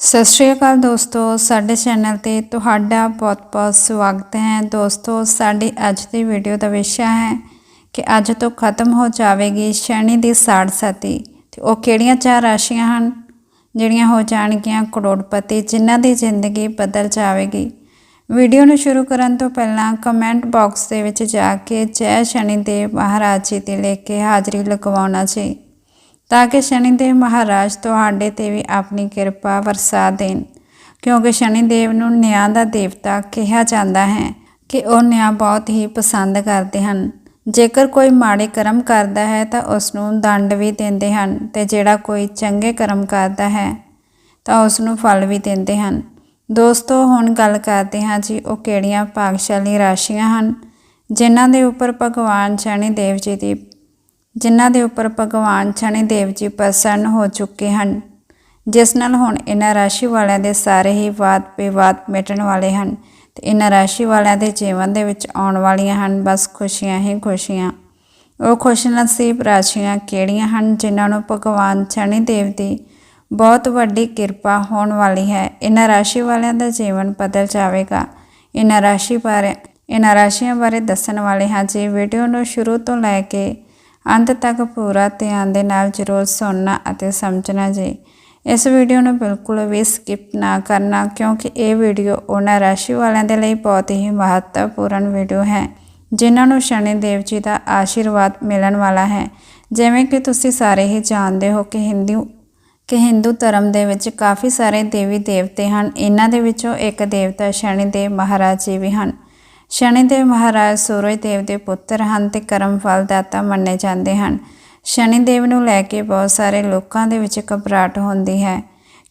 ਸਤਿ ਸ਼੍ਰੀ ਅਕਾਲ ਦੋਸਤੋ, ਸਾਡੇ ਚੈਨਲ ਤੇ ਤੁਹਾਡਾ ਬਹੁਤ-ਬਹੁਤ ਸਵਾਗਤ ਹੈ। ਦੋਸਤੋ, ਸਾਡੀ ਅੱਜ ਦੀ ਵੀਡੀਓ ਦਾ ਵਿਸ਼ਾ ਹੈ ਕਿ ਅੱਜ ਤੋਂ ਖਤਮ ਹੋ ਜਾਵੇਗੀ ਸ਼ਨੀ ਦੀ ਸਾੜ ਸਤੀ। ਤੇ ਉਹ ਕਿਹੜੀਆਂ ਚਾਰ ਰਾਸ਼ੀਆਂ ਹਨ? ਜਿਹੜੀਆਂ ਹੋ ਜਾਣਗੀਆਂ ਕਰੋੜਪਤੀ, ਜਿਨ੍ਹਾਂ ਦੀ ਜ਼ਿੰਦਗੀ ਬਦਲ ਜਾਵੇਗੀ। ਵੀਡੀਓ ਨੂੰ ਸ਼ੁਰੂ ਕਰਨ ਤੋਂ ਪਹਿਲਾਂ ਕਮੈਂਟ ਬਾਕਸ ਦੇ ਵਿੱਚ ਜਾ ਕੇ ਜੈ ਸ਼ਨੀ ਦੇਵ ਮਹਾਰਾਜ ਜੀ ਤੇ ਲਿਖ ਕੇ ਹਾਜ਼ਰੀ ਲਗਵਾਉਣਾ ਜੀ। ਤਾਂ ਕਿ ਸ਼ਨੀ ਦੇਵ ਮਹਾਰਾਜ ਤੁਹਾਡੇ ਤੇ ਵੀ ਆਪਣੀ ਕਿਰਪਾ ਵਰਸਾ ਦੇਣ। ਕਿਉਂਕਿ ਸ਼ਨੀ ਦੇਵ ਨੂੰ ਨਿਆਂ ਦਾ ਦੇਵਤਾ ਕਿਹਾ ਜਾਂਦਾ ਹੈ ਕਿ ਉਹ ਨਿਆਂ ਬਹੁਤ ਹੀ ਪਸੰਦ ਕਰਦੇ ਹਨ। ਜੇਕਰ ਕੋਈ ਮਾੜੇ ਕਰਮ ਕਰਦਾ ਹੈ ਤਾਂ ਉਸ ਨੂੰ ਦੰਡ ਵੀ ਦਿੰਦੇ ਹਨ ਤੇ ਜਿਹੜਾ ਕੋਈ ਚੰਗੇ ਕਰਮ ਕਰਦਾ ਹੈ ਤਾਂ ਉਸ ਨੂੰ ਫਲ ਵੀ ਦਿੰਦੇ ਹਨ। ਦੋਸਤੋ, ਹੁਣ ਗੱਲ ਕਰਦੇ ਹਾਂ ਜੀ ਉਹ ਕਿਹੜੀਆਂ ਭਾਗਸ਼ਾਲੀ ਰਾਸ਼ੀਆਂ ਹਨ, ਜਿਨ੍ਹਾਂ ਦੇ ਉੱਪਰ ਭਗਵਾਨ ਸ਼ਨੀ ਦੇਵ ਜੀ ਦੀ ਜਿਨ੍ਹਾਂ ਦੇ ਉੱਪਰ ਭਗਵਾਨ ਸ਼ਨੀ ਦੇਵ ਜੀ ਪ੍ਰਸੰਨ ਹੋ ਚੁੱਕੇ ਹਨ, ਜਿਸ ਨਾਲ ਹੁਣ ਇਹਨਾਂ ਰਾਸ਼ੀ ਵਾਲਿਆਂ ਦੇ ਸਾਰੇ ਹੀ ਵਾਦ ਵਿਵਾਦ ਮਿਟਣ ਵਾਲੇ ਹਨ ਤੇ ਇਹਨਾਂ ਰਾਸ਼ੀ ਵਾਲਿਆਂ ਦੇ ਜੀਵਨ ਦੇ ਵਿੱਚ ਆਉਣ ਵਾਲੀਆਂ ਹਨ, ਬਸ ਖੁਸ਼ੀਆਂ ਹੀ ਖੁਸ਼ੀਆਂ। ਉਹ ਖੁਸ਼ਨਸੀਬ ਰਾਸ਼ੀਆਂ ਕਿਹੜੀਆਂ ਹਨ ਜਿਨ੍ਹਾਂ ਨੂੰ ਭਗਵਾਨ ਸ਼ਨੀ ਦੇਵ ਦੀ ਬਹੁਤ ਵੱਡੀ ਕਿਰਪਾ ਹੋਣ ਵਾਲੀ ਹੈ? ਇਹਨਾਂ ਰਾਸ਼ੀ ਵਾਲਿਆਂ ਦਾ ਜੀਵਨ ਬਦਲ ਜਾਵੇਗਾ। ਇਹਨਾਂ ਰਾਸ਼ੀ ਬਾਰੇ, ਇਹਨਾਂ ਰਾਸ਼ੀਆਂ ਬਾਰੇ ਦੱਸਣ ਵਾਲੇ ਹਾਂ ਜੀ। ਵੀਡੀਓ ਨੂੰ ਸ਼ੁਰੂ ਤੋਂ ਲੈ ਕੇ ਅੰਤ ਤੱਕ ਪੂਰਾ ਧਿਆਨ ਦੇ ਨਾਲ ਜ਼ਰੂਰ ਸੁਣਨਾ ਅਤੇ ਸਮਝਣਾ ਜੀ। ਇਸ ਵੀਡੀਓ ਨੂੰ ਬਿਲਕੁਲ ਵੀ ਸਕਿਪ ਨਾ ਕਰਨਾ, ਕਿਉਂਕਿ ਇਹ ਵੀਡੀਓ ਉਹਨਾਂ ਰਾਸ਼ੀ ਵਾਲਿਆਂ ਦੇ ਲਈ ਬਹੁਤ ਹੀ ਮਹੱਤਵਪੂਰਨ ਵੀਡੀਓ ਹੈ, ਜਿਨ੍ਹਾਂ ਨੂੰ ਸ਼ਨੀ ਦੇਵ ਜੀ ਦਾ ਆਸ਼ੀਰਵਾਦ ਮਿਲਣ ਵਾਲਾ ਹੈ। ਜਿਵੇਂ ਕਿ ਤੁਸੀਂ ਸਾਰੇ ਹੀ ਜਾਣਦੇ ਹੋ ਕਿ ਹਿੰਦੂ ਕਿ ਹਿੰਦੂ ਧਰਮ ਦੇ ਵਿੱਚ ਕਾਫੀ ਸਾਰੇ ਦੇਵੀ ਦੇਵਤੇ ਹਨ। ਇਹਨਾਂ ਦੇ ਵਿੱਚੋਂ ਇੱਕ ਦੇਵਤਾ ਸ਼ਨੀ ਦੇਵ ਮਹਾਰਾਜ ਜੀ ਵੀ ਹਨ। ਸ਼ਨੀਦੇਵ ਮਹਾਰਾਜ ਸੂਰਜ ਦੇਵ ਦੇ ਪੁੱਤਰ ਹਨ ਤੇ ਕਰਮ ਫਲ ਦਾਤਾ ਮੰਨੇ ਜਾਂਦੇ ਹਨ। ਸ਼ਨੀਦੇਵ ਨੂੰ ਲੈ ਕੇ ਬਹੁਤ ਸਾਰੇ ਲੋਕਾਂ ਦੇ ਵਿੱਚ ਘਬਰਾਹਟ ਹੁੰਦੀ ਹੈ,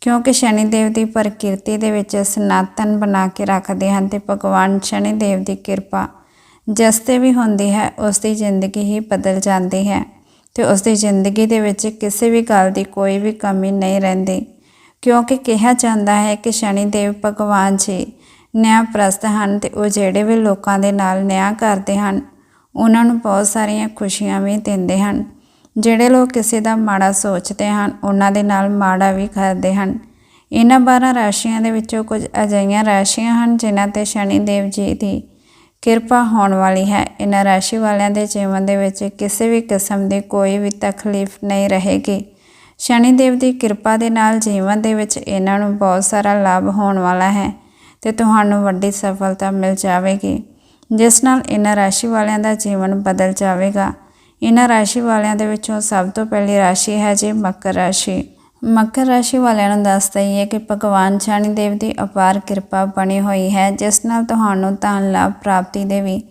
ਕਿਉਂਕਿ ਸ਼ਨੀਦੇਵ ਦੀ ਪ੍ਰਕਿਰਤੀ ਦੇ ਵਿੱਚ ਸਨਾਤਨ ਬਣਾ ਕੇ ਰੱਖਦੇ ਹਨ ਤੇ ਭਗਵਾਨ ਸ਼ਨੀਦੇਵ ਦੀ ਕਿਰਪਾ ਜਿਸ ਤੇ ਵੀ ਹੁੰਦੀ ਹੈ, ਉਸ ਦੀ ਜ਼ਿੰਦਗੀ ਹੀ ਬਦਲ ਜਾਂਦੀ ਹੈ ਤੇ ਉਸ ਦੀ ਜ਼ਿੰਦਗੀ ਦੇ ਵਿੱਚ ਕਿਸੇ ਵੀ ਗੱਲ ਦੀ ਕੋਈ ਵੀ ਕਮੀ ਨਹੀਂ ਰਹਿੰਦੀ। ਕਿਉਂਕਿ ਕਿਹਾ ਜਾਂਦਾ ਹੈ ਕਿ ਸ਼ਨੀਦੇਵ ਭਗਵਾਨ ਜੀ ਨਿਆਂ ਪ੍ਰਸਤ ਹਨ ਤੇ ਉਹ ਜਿਹੜੇ ਵੀ ਲੋਕਾਂ ਦੇ ਨਾਲ ਨਿਆਂ ਕਰਦੇ ਹਨ, ਉਹਨਾਂ ਨੂੰ ਬਹੁਤ ਸਾਰੀਆਂ ਖੁਸ਼ੀਆਂ ਵੀ ਦਿੰਦੇ ਹਨ। ਜਿਹੜੇ ਲੋਕ ਕਿਸੇ ਦਾ ਮਾੜਾ ਸੋਚਦੇ ਹਨ, ਉਹਨਾਂ ਦੇ ਨਾਲ ਮਾੜਾ ਵੀ ਕਰਦੇ ਹਨ। ਇਹਨਾਂ 12 ਰਾਸ਼ੀਆਂ ਦੇ ਵਿੱਚੋਂ ਕੁਝ ਅਜਿਹੀਆਂ ਰਾਸ਼ੀਆਂ ਹਨ ਜਿਨ੍ਹਾਂ ਤੇ ਸ਼ਨੀ ਦੇਵ ਜੀ ਦੀ ਕਿਰਪਾ ਹੋਣ ਵਾਲੀ ਹੈ। ਇਹਨਾਂ ਰਾਸ਼ੀ ਵਾਲਿਆਂ ਦੇ ਜੀਵਨ ਦੇ ਵਿੱਚ ਕਿਸੇ ਵੀ ਕਿਸਮ ਦੀ ਕੋਈ ਵੀ ਤਕਲੀਫ ਨਹੀਂ ਰਹੇਗੀ। ਸ਼ਨੀ ਦੇਵ ਦੀ ਕਿਰਪਾ ਦੇ ਨਾਲ ਜੀਵਨ ਦੇ ਵਿੱਚ ਇਹਨਾਂ ਨੂੰ ਬਹੁਤ ਸਾਰਾ ਲਾਭ ਹੋਣ ਵਾਲਾ ਹੈ। ਤੇ ਤੁਹਾਨੂੰ ਵੱਡੀ ਸਫਲਤਾ ਮਿਲ ਜਾਵੇਗੀ। ਜਿਸ ਨਾਲ ਇਹਨਾਂ ਰਾਸ਼ੀ ਵਾਲਿਆਂ ਦਾ ਜੀਵਨ ਬਦਲ ਜਾਵੇਗਾ। ਇਹਨਾਂ ਰਾਸ਼ੀ ਵਾਲਿਆਂ ਦੇ ਵਿੱਚੋਂ ਸਭ ਤੋਂ ਪਹਿਲੀ ਰਾਸ਼ੀ ਹੈ ਜੀ ਮਕਰ ਰਾਸ਼ੀ। ਮਕਰ ਰਾਸ਼ੀ ਵਾਲਿਆਂ ਨੂੰ ਦੱਸ ਦਈਏ ਕਿ ਭਗਵਾਨ ਸ਼ਨੀ ਦੇਵ ਦੀ ਅਪਾਰ ਕਿਰਪਾ ਬਣੀ ਹੋਈ ਹੈ, ਜਿਸ ਨਾਲ ਤੁਹਾਨੂੰ ਧਨ, ਲਾਭ ਪ੍ਰਾਪਤੀ ਦੇ ਵੀ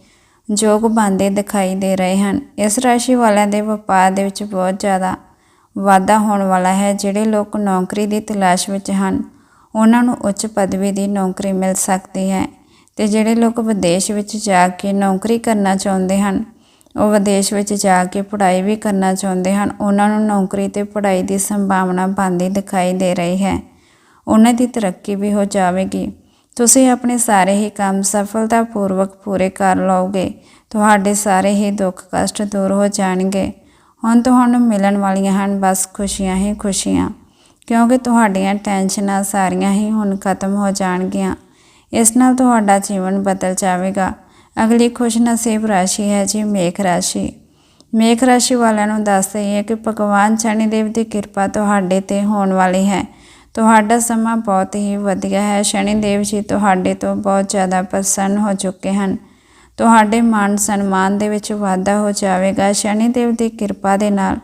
ਯੋਗ ਬੰਦੇ ਦਿਖਾਈ ਦੇ ਰਹੇ ਹਨ। ਇਸ ਰਾਸ਼ੀ ਵਾਲਿਆਂ ਦੇ ਵਪਾਰ ਦੇ ਵਿੱਚ ਬਹੁਤ ਜ਼ਿਆਦਾ ਵਾਧਾ ਹੋਣ ਵਾਲਾ ਹੈ, ਜਿਹੜੇ ਲੋਕ ਨੌਕਰੀ ਦੀ ਤਲਾਸ਼ ਵਿੱਚ ਹਨ। ਉਹਨਾਂ ਨੂੰ ਉੱਚ ਪਦਵੀ ਦੀ ਨੌਕਰੀ ਮਿਲ ਸਕਦੀ ਹੈ ਤੇ ਜਿਹੜੇ ਲੋਕ ਵਿਦੇਸ਼ ਵਿੱਚ ਜਾ ਕੇ ਨੌਕਰੀ ਕਰਨਾ ਚਾਹੁੰਦੇ ਹਨ, ਉਹ ਵਿਦੇਸ਼ ਵਿੱਚ ਜਾ ਕੇ ਪੜ੍ਹਾਈ ਵੀ ਕਰਨਾ ਚਾਹੁੰਦੇ ਹਨ, ਉਹਨਾਂ ਨੂੰ ਨੌਕਰੀ ਤੇ ਪੜ੍ਹਾਈ ਦੀ ਸੰਭਾਵਨਾ ਬਣਦੀ ਦਿਖਾਈ ਦੇ ਰਹੀ ਹੈ। ਉਹਨਾਂ ਦੀ ਤਰੱਕੀ ਵੀ ਹੋ ਜਾਵੇਗੀ। ਤੁਸੀਂ ਆਪਣੇ ਸਾਰੇ ਹੀ ਕੰਮ ਸਫਲਤਾਪੂਰਵਕ ਪੂਰੇ ਕਰ ਲਓਗੇ। ਤੁਹਾਡੇ ਸਾਰੇ ਹੀ ਦੁੱਖ ਕਸ਼ਟ ਦੂਰ ਹੋ ਜਾਣਗੇ। ਹੁਣ ਤੁਹਾਨੂੰ ਮਿਲਣ ਵਾਲੀਆਂ ਹਨ, ਬਸ ਖੁਸ਼ੀਆਂ ਹੀ ਖੁਸ਼ੀਆਂ। ਕਿਉਂਕਿ ਤੁਹਾਡੀਆਂ ਟੈਨਸ਼ਨਾਂ ਸਾਰੀਆਂ ਹੀ ਹੁਣ ਖਤਮ ਹੋ ਜਾਣਗੀਆਂ। ਇਸ ਨਾਲ ਤੁਹਾਡਾ ਜੀਵਨ ਬਦਲ ਜਾਵੇਗਾ। ਅਗਲੀ ਖੁਸ਼ਨਸੀਬ ਰਾਸ਼ੀ ਹੈ ਜੀ ਮੇਖ ਰਾਸ਼ੀ। ਮੇਖ ਰਾਸ਼ੀ ਵਾਲਿਆਂ ਨੂੰ ਦੱਸ ਦਈਏ ਕਿ ਭਗਵਾਨ ਸ਼ਨੀ ਦੇਵ ਦੀ ਕਿਰਪਾ ਤੁਹਾਡੇ ਤੇ ਹੋਣ ਵਾਲੀ ਹੈ। ਤੁਹਾਡਾ ਸਮਾਂ ਬਹੁਤ ਹੀ ਵਧੀਆ ਹੈ। ਸ਼ਨੀ ਦੇਵ ਜੀ ਤੁਹਾਡੇ ਤੋਂ ਬਹੁਤ ਜ਼ਿਆਦਾ ਪ੍ਰਸੰਨ ਹੋ ਚੁੱਕੇ ਹਨ। ਤੁਹਾਡੇ ਮਾਨ ਸਨਮਾਨ ਦੇ ਵਿੱਚ ਵਾਧਾ ਹੋ ਜਾਵੇਗਾ। ਸ਼ਨੀ ਦੇਵ ਦੀ ਕਿਰਪਾ ਦੇ ਨਾਲ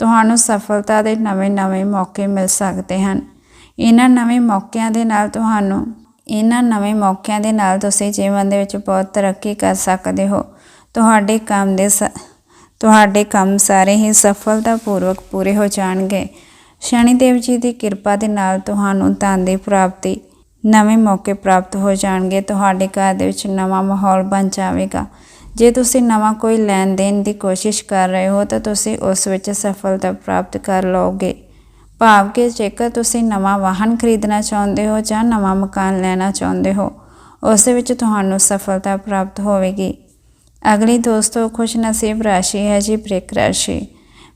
ਤੁਹਾਨੂੰ ਸਫਲਤਾ ਦੇ ਨਵੇਂ-ਨਵੇਂ ਮੌਕੇ ਮਿਲ ਸਕਦੇ ਹਨ। ਇਹਨਾਂ ਨਵੇਂ ਮੌਕਿਆਂ ਦੇ ਨਾਲ ਤੁਹਾਨੂੰ, ਇਹਨਾਂ ਨਵੇਂ ਮੌਕਿਆਂ ਦੇ ਨਾਲ ਤੁਸੀਂ ਜੀਵਨ ਦੇ ਵਿੱਚ ਬਹੁਤ ਤਰੱਕੀ ਕਰ ਸਕਦੇ ਹੋ। ਤੁਹਾਡੇ ਕੰਮ ਦੇ ਤੁਹਾਡੇ ਕੰਮ ਸਾਰੇ ਹੀ ਸਫਲਤਾਪੂਰਵਕ ਪੂਰੇ ਹੋ ਜਾਣਗੇ। ਸ਼ਨੀ ਦੇਵ ਜੀ ਦੀ ਕਿਰਪਾ ਦੇ ਨਾਲ ਤੁਹਾਨੂੰ ਧਨ ਦੀ ਪ੍ਰਾਪਤੀ, ਨਵੇਂ ਮੌਕੇ ਪ੍ਰਾਪਤ ਹੋ ਜਾਣਗੇ। ਤੁਹਾਡੇ ਘਰ ਦੇ ਵਿੱਚ ਨਵਾਂ ਮਾਹੌਲ ਬਣ ਜਾਵੇਗਾ। ਜੇ ਤੁਸੀਂ ਨਵਾਂ ਕੋਈ ਲੈਣ ਦੇਣ ਦੀ ਕੋਸ਼ਿਸ਼ ਕਰ ਰਹੇ ਹੋ, ਤਾਂ ਤੁਸੀਂ ਉਸ ਵਿੱਚ ਸਫਲਤਾ ਪ੍ਰਾਪਤ ਕਰ ਲਓਗੇ। ਭਾਵ ਕਿ ਜੇਕਰ ਤੁਸੀਂ ਨਵਾਂ ਵਾਹਨ ਖਰੀਦਣਾ ਚਾਹੁੰਦੇ ਹੋ ਜਾਂ ਨਵਾਂ ਮਕਾਨ ਲੈਣਾ ਚਾਹੁੰਦੇ ਹੋ, ਉਸ ਵਿੱਚ ਤੁਹਾਨੂੰ ਸਫਲਤਾ ਪ੍ਰਾਪਤ ਹੋਵੇਗੀ। ਅਗਲੀ ਦੋਸਤੋ ਖੁਸ਼ ਨਸੀਬ ਰਾਸ਼ੀ ਹੈ ਜੀ ਬ੍ਰੇਕ ਰਾਸ਼ੀ।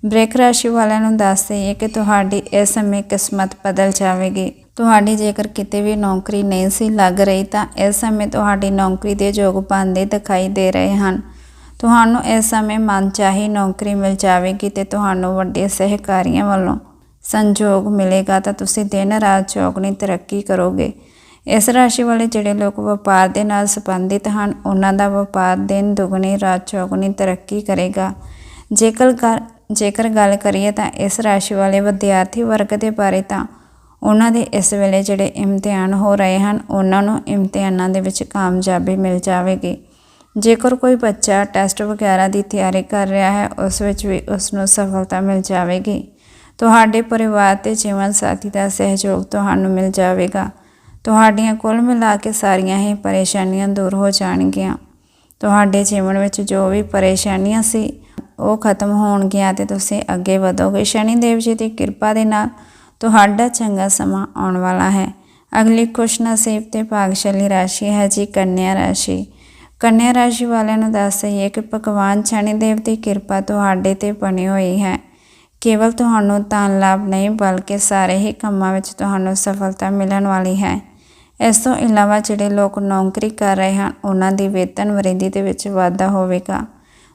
ਬ੍ਰੇਕ ਰਾਸ਼ੀ ਵਾਲਿਆਂ ਨੂੰ ਦੱਸ ਹਾਂ ਕਿ ਤੁਹਾਡੀ ਇਸ ਸਮੇਂ ਕਿਸਮਤ ਬਦਲ ਜਾਵੇਗੀ। ਤੁਹਾਡੀ ਜੇਕਰ ਕਿਤੇ ਵੀ ਨੌਕਰੀ ਨਹੀਂ ਸੀ ਲੱਗ ਰਹੀ ਤਾਂ ਇਸ ਸਮੇਂ ਤੁਹਾਡੀ ਨੌਕਰੀ ਦੇ ਯੋਗ ਬਣਦੇ ਦਿਖਾਈ ਦੇ ਰਹੇ ਹਨ। ਤੁਹਾਨੂੰ ਇਸ ਸਮੇਂ ਮਨਚਾਹੀ ਨੌਕਰੀ ਮਿਲ ਜਾਵੇਗੀ ਤੇ ਤੁਹਾਨੂੰ ਵੱਡੇ ਸਹਿਕਾਰੀਆਂ ਵੱਲੋਂ ਸੰਯੋਗ ਮਿਲੇਗਾ ਤਾਂ ਤੁਸੀਂ ਦਿਨ ਰਾਤ ਚੌਗਣੀ ਤਰੱਕੀ ਕਰੋਗੇ। ਇਸ ਰਾਸ਼ੀ ਵਾਲੇ ਜਿਹੜੇ ਲੋਕ ਵਪਾਰ ਦੇ ਨਾਲ ਸੰਬੰਧਿਤ ਹਨ, ਉਹਨਾਂ ਦਾ ਵਪਾਰ ਦਿਨ ਦੁਗਣੀ, ਰਾਤ ਚੌਗਣੀ ਤਰੱਕੀ ਕਰੇਗਾ। ਜੇਕਰ ਗੱਲ ਜੇਕਰ ਗੱਲ ਕਰੀਏ ਤਾਂ ਇਸ ਰਾਸ਼ੀ ਵਾਲੇ ਵਿਦਿਆਰਥੀ ਵਰਗ ਦੇ ਬਾਰੇ ਤਾਂ ਉਹਨਾਂ ਦੇ ਇਸ ਵੇਲੇ ਜਿਹੜੇ ਇਮਤਿਹਾਨ ਹੋ ਰਹੇ ਹਨ, ਉਹਨਾਂ ਨੂੰ ਇਮਤਿਹਾਨਾਂ ਦੇ ਵਿੱਚ ਕਾਮਯਾਬੀ ਮਿਲ ਜਾਵੇਗੀ। ਜੇਕਰ ਕੋਈ ਬੱਚਾ ਟੈਸਟ ਵਗੈਰਾ ਦੀ ਤਿਆਰੀ ਕਰ ਰਿਹਾ ਹੈ, ਉਸ ਵਿੱਚ ਵੀ ਉਸ ਨੂੰ ਸਫਲਤਾ ਮਿਲ ਜਾਵੇਗੀ। ਤੁਹਾਡੇ ਪਰਿਵਾਰ ਤੇ ਜੀਵਨ ਸਾਥੀ ਦਾ ਸਹਿਯੋਗ ਤੁਹਾਨੂੰ ਮਿਲ ਜਾਵੇਗਾ। ਤੁਹਾਡੀਆਂ ਕੁੱਲ ਮਿਲਾ ਕੇ ਸਾਰੀਆਂ ਹੀ ਪਰੇਸ਼ਾਨੀਆਂ ਦੂਰ ਹੋ ਜਾਣਗੀਆਂ। ਤੁਹਾਡੇ ਜੀਵਨ ਵਿੱਚ ਜੋ ਵੀ ਪਰੇਸ਼ਾਨੀਆਂ ਸੀ, ਉਹ ਖਤਮ ਹੋਣਗੀਆਂ ਤੇ ਤੁਸੀਂ ਅੱਗੇ ਵਧੋਗੇ। ਸ਼ਨੀ ਦੇਵ ਜੀ ਦੀ ਕਿਰਪਾ ਦੇ ਨਾਲ ਤੁਹਾਡਾ ਚੰਗਾ ਸਮਾਂ ਆਉਣ ਵਾਲਾ ਹੈ। ਅਗਲੀ ਖੁਸ਼ ਨਸੀਬ ਤੇ ਭਾਗਸ਼ਾਲੀ ਰਾਸ਼ੀ ਹੈ ਜੀ ਕੰਨਿਆ ਰਾਸ਼ੀ। ਕੰਨਿਆ ਰਾਸ਼ੀ ਵਾਲਿਆਂ ਨੂੰ ਦੱਸ ਦਈਏ ਕਿ ਭਗਵਾਨ ਸ਼ਨੀ ਦੇਵ ਦੀ ਕਿਰਪਾ ਤੁਹਾਡੇ ਤੇ ਬਣੀ ਹੋਈ ਹੈ। ਕੇਵਲ ਤੁਹਾਨੂੰ ਧਨ ਲਾਭ ਨਹੀਂ, ਬਲਕਿ ਸਾਰੇ ਹੀ ਕੰਮਾਂ ਵਿੱਚ ਤੁਹਾਨੂੰ ਸਫਲਤਾ ਮਿਲਣ ਵਾਲੀ ਹੈ। ਇਸ ਤੋਂ ਇਲਾਵਾ ਜਿਹੜੇ ਲੋਕ ਨੌਕਰੀ ਕਰ ਰਹੇ ਹਨ, ਉਹਨਾਂ ਦੀ ਵੇਤਨ ਵਰਿੰਦੀ ਦੇ ਵਿੱਚ ਵਾਧਾ ਹੋਵੇਗਾ।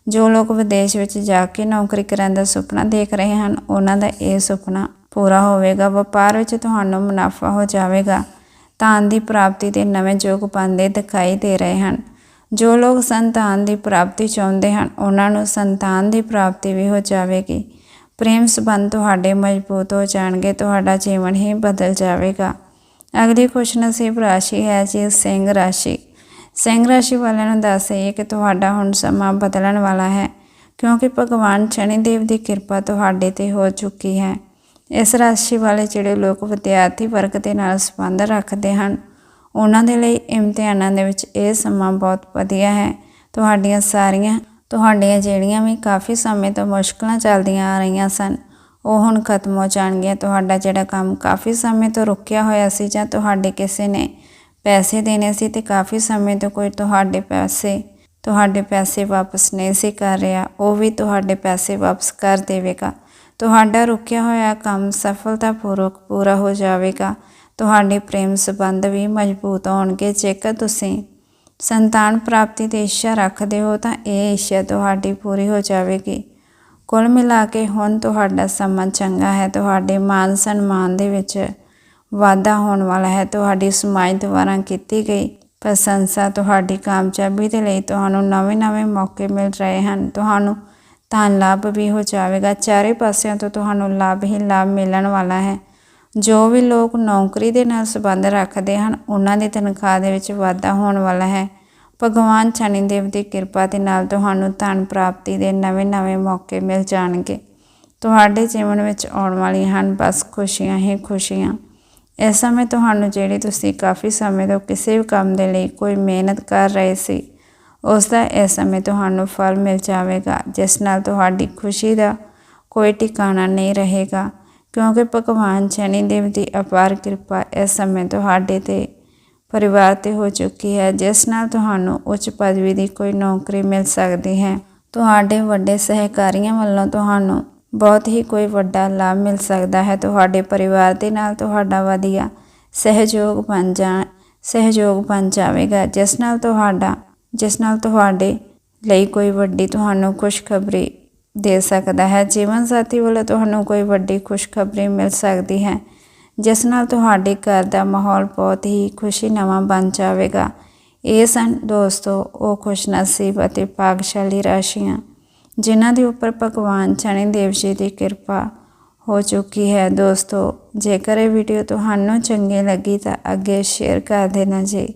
ਜੋ ਲੋਕ ਵਿਦੇਸ਼ ਵਿੱਚ ਜਾ ਕੇ ਨੌਕਰੀ ਕਰਨ ਦਾ ਸੁਪਨਾ ਦੇਖ ਰਹੇ ਹਨ, ਉਹਨਾਂ ਦਾ ਇਹ ਸੁਪਨਾ ਪੂਰਾ ਹੋਵੇਗਾ, ਵਪਾਰ ਵਿੱਚ ਤੁਹਾਨੂੰ ਮੁਨਾਫਾ ਹੋ ਜਾਵੇਗਾ। ਧਨ ਦੀ ਪ੍ਰਾਪਤੀ ਦੇ ਨਵੇਂ ਯੋਗ ਬਣਦੇ ਦਿਖਾਈ ਦੇ ਰਹੇ ਹਨ। ਜੋ ਲੋਕ ਸੰਤਾਨ ਦੀ ਪ੍ਰਾਪਤੀ ਚਾਹੁੰਦੇ ਹਨ, ਉਹਨਾਂ ਨੂੰ ਸੰਤਾਨ ਦੀ ਪ੍ਰਾਪਤੀ ਵੀ ਹੋ ਜਾਵੇਗੀ। ਪ੍ਰੇਮ ਸੰਬੰਧ ਤੁਹਾਡੇ ਮਜ਼ਬੂਤ ਹੋ ਜਾਣਗੇ, ਤੁਹਾਡਾ ਜੀਵਨ ਹੀ ਬਦਲ ਜਾਵੇਗਾ। ਅਗਲੀ ਖੁਸ਼ਨਸੀਬ ਰਾਸ਼ੀ ਹੈ ਜੀ, ਸਿੰਘ ਰਾਸ਼ੀ। ਸਿੰਘ ਰਾਸ਼ੀ ਵਾਲਿਆਂ ਨੂੰ ਦੱਸ ਦੱਸਈਏ ਕਿ ਤੁਹਾਡਾ ਹੁਣ ਸਮਾਂ ਬਦਲਣ ਵਾਲਾ ਹੈ, ਕਿਉਂਕਿ ਭਗਵਾਨ ਸ਼ਨੀ ਦੇਵ ਦੀ ਕਿਰਪਾ ਤੁਹਾਡੇ ਤੇ ਹੋ ਚੁੱਕੀ ਹੈ। ਇਸ ਰਾਸ਼ੀ ਵਾਲੇ ਜਿਹੜੇ ਲੋਕ ਵਿਦਿਆਰਥੀ ਵਰਗ ਦੇ ਨਾਲ ਸੰਬੰਧ ਰੱਖਦੇ ਹਨ, ਉਹਨਾਂ ਦੇ ਲਈ ਇਮਤਿਹਾਨਾਂ ਦੇ ਵਿੱਚ ਇਹ ਸਮਾਂ ਬਹੁਤ ਵਧੀਆ ਹੈ। ਤੁਹਾਡੀਆਂ ਸਾਰੀਆਂ, ਤੁਹਾਡੀਆਂ ਜਿਹੜੀਆਂ ਵੀ ਕਾਫੀ ਸਮੇਂ ਤੋਂ ਮੁਸ਼ਕਲਾਂ ਚੱਲਦੀਆਂ ਆ ਰਹੀਆਂ ਸਨ, ਉਹ ਹੁਣ ਖਤਮ ਹੋ ਜਾਣਗੀਆਂ। ਤੁਹਾਡਾ ਜਿਹੜਾ ਕੰਮ ਕਾਫੀ ਸਮੇਂ ਤੋਂ ਰੁਕਿਆ ਹੋਇਆ ਸੀ ਜਾਂ ਤੁਹਾਡੇ ਕਿਸੇ ਨੇ ਪੈਸੇ ਦੇਣੇ ਸੀ ਤੇ ਕਾਫੀ ਸਮੇਂ ਤੋਂ ਕੋਈ ਤੁਹਾਡੇ ਪੈਸੇ ਤੁਹਾਡੇ ਪੈਸੇ ਵਾਪਸ ਨਹੀਂ ਸੀ ਕਰ ਰਿਹਾ, ਉਹ ਵੀ ਤੁਹਾਡੇ ਪੈਸੇ ਵਾਪਸ ਕਰ ਦੇਵੇਗਾ। ਤੁਹਾਡਾ ਰੁਕਿਆ ਹੋਇਆ ਕੰਮ ਸਫਲਤਾਪੂਰਵਕ ਪੂਰਾ ਹੋ ਜਾਵੇਗਾ। ਤੁਹਾਡੇ ਪ੍ਰੇਮ ਸੰਬੰਧ ਵੀ ਮਜ਼ਬੂਤ ਹੋਣਗੇ। ਜੇਕਰ ਤੁਸੀਂ ਸੰਤਾਨ ਪ੍ਰਾਪਤੀ ਦੀ ਇੱਛਾ ਰੱਖਦੇ ਹੋ ਤਾਂ ਇਹ ਇੱਛਾ ਤੁਹਾਡੀ ਪੂਰੀ ਹੋ ਜਾਵੇਗੀ। ਕੁੱਲ ਮਿਲਾ ਕੇ ਹੁਣ ਤੁਹਾਡਾ ਸਮਾਂ ਚੰਗਾ ਹੈ। ਤੁਹਾਡੇ ਮਾਨ ਸਨਮਾਨ ਦੇ ਵਿੱਚ ਵਾਧਾ ਹੋਣ ਵਾਲਾ ਹੈ। ਤੁਹਾਡੀ ਸਮਾਜ ਦੁਆਰਾ ਕੀਤੀ ਗਈ ਪ੍ਰਸ਼ੰਸਾ ਤੁਹਾਡੀ ਕਾਮਯਾਬੀ ਦੇ ਲਈ ਤੁਹਾਨੂੰ ਨਵੇਂ-ਨਵੇਂ ਮੌਕੇ ਮਿਲ ਰਹੇ ਹਨ। ਤੁਹਾਨੂੰ ਧਨ ਲਾਭ ਵੀ ਹੋ ਜਾਵੇਗਾ। ਚਾਰੇ ਪਾਸਿਆਂ ਤੋਂ ਤੁਹਾਨੂੰ ਲਾਭ ਹੀ ਲਾਭ ਮਿਲਣ ਵਾਲਾ ਹੈ। ਜੋ ਵੀ ਲੋਕ ਨੌਕਰੀ ਦੇ ਨਾਲ ਸੰਬੰਧ ਰੱਖਦੇ ਹਨ, ਉਹਨਾਂ ਦੀ ਤਨਖਾਹ ਦੇ ਵਿੱਚ ਵਾਧਾ ਹੋਣ ਵਾਲਾ ਹੈ। ਭਗਵਾਨ ਸ਼ਨੀ ਦੇਵ ਦੀ ਕਿਰਪਾ ਦੇ ਨਾਲ ਤੁਹਾਨੂੰ ਧਨ ਪ੍ਰਾਪਤੀ ਦੇ ਨਵੇਂ-ਨਵੇਂ ਮੌਕੇ ਮਿਲ ਜਾਣਗੇ। ਤੁਹਾਡੇ ਜੀਵਨ ਵਿੱਚ ਆਉਣ ਵਾਲੀਆਂ ਹਨ, ਬਸ ਖੁਸ਼ੀਆਂ ਹੀ ਖੁਸ਼ੀਆਂ। ਇਸ ਸਮੇਂ ਤੁਹਾਨੂੰ ਜਿਹੜੀ ਤੁਸੀਂ ਕਾਫੀ ਸਮੇਂ ਤੋਂ ਕਿਸੇ ਵੀ ਕੰਮ ਦੇ ਲਈ ਕੋਈ ਮਿਹਨਤ ਕਰ ਰਹੇ ਸੀ ਉਸ ਦਾ ਇਸ ਸਮੇਂ ਤੁਹਾਨੂੰ ਫਲ ਮਿਲ ਜਾਵੇਗਾ, ਜਿਸ ਨਾਲ ਤੁਹਾਡੀ ਖੁਸ਼ੀ ਦਾ ਕੋਈ ਟਿਕਾਣਾ ਨਹੀਂ ਰਹੇਗਾ। ਕਿਉਂਕਿ ਭਗਵਾਨ ਸ਼ਨੀ ਦੇਵ ਦੀ ਅਪਾਰ ਕਿਰਪਾ ਇਸ ਸਮੇਂ ਤੁਹਾਡੇ ਤੇ ਪਰਿਵਾਰ ਤੇ ਹੋ ਚੁੱਕੀ ਹੈ, ਜਿਸ ਨਾਲ ਤੁਹਾਨੂੰ ਉੱਚ ਪਦਵੀ ਦੀ ਕੋਈ ਨੌਕਰੀ ਮਿਲ ਸਕਦੀ ਹੈ। ਤੁਹਾਡੇ ਵੱਡੇ ਸਹਿਕਾਰੀਆਂ ਵੱਲੋਂ ਤੁਹਾਨੂੰ ਬਹੁਤ ਹੀ ਕੋਈ ਵੱਡਾ ਲਾਭ ਮਿਲ ਸਕਦਾ ਹੈ। ਤੁਹਾਡੇ ਪਰਿਵਾਰ ਦੇ ਨਾਲ ਤੁਹਾਡਾ ਵਧੀਆ ਸਹਿਯੋਗ ਬਣ ਜਾ, ਸਹਿਯੋਗ ਬਣ ਜਾਵੇਗਾ, ਜਿਸ ਨਾਲ ਤੁਹਾਡਾ ਜਿਸ ਨਾਲ ਤੁਹਾਡੇ ਲਈ ਕੋਈ ਵੱਡੀ ਤੁਹਾਨੂੰ ਖੁਸ਼ਖਬਰੀ ਦੇ ਸਕਦਾ ਹੈ। ਜੀਵਨ ਸਾਥੀ ਵੱਲੋਂ ਤੁਹਾਨੂੰ ਕੋਈ ਵੱਡੀ ਖੁਸ਼ਖਬਰੀ ਮਿਲ ਸਕਦੀ ਹੈ, ਜਿਸ ਨਾਲ ਤੁਹਾਡੇ ਘਰ ਦਾ ਮਾਹੌਲ ਬਹੁਤ ਹੀ ਖੁਸ਼ੀ ਨਵਾਂ ਬਣ ਜਾਵੇਗਾ। ਇਹ ਸਨ ਦੋਸਤੋ, ਉਹ ਖੁਸ਼ਨਸੀਬ ਅਤੇ ਭਾਗਸ਼ਾਲੀ ਰਾਸ਼ੀਆਂ, ਜਿਨ੍ਹਾਂ ਦੇ ਉੱਪਰ ਭਗਵਾਨ ਸ਼ਨੀ ਦੇਵ ਜੀ ਦੀ ਕਿਰਪਾ ਹੋ ਚੁੱਕੀ ਹੈ। ਦੋਸਤੋ, ਜੇਕਰ ਇਹ ਵੀਡੀਓ ਤੁਹਾਨੂੰ ਚੰਗੀ ਲੱਗੀ ਤਾਂ ਅੱਗੇ ਸ਼ੇਅਰ ਕਰ ਦੇਣਾ ਜੀ।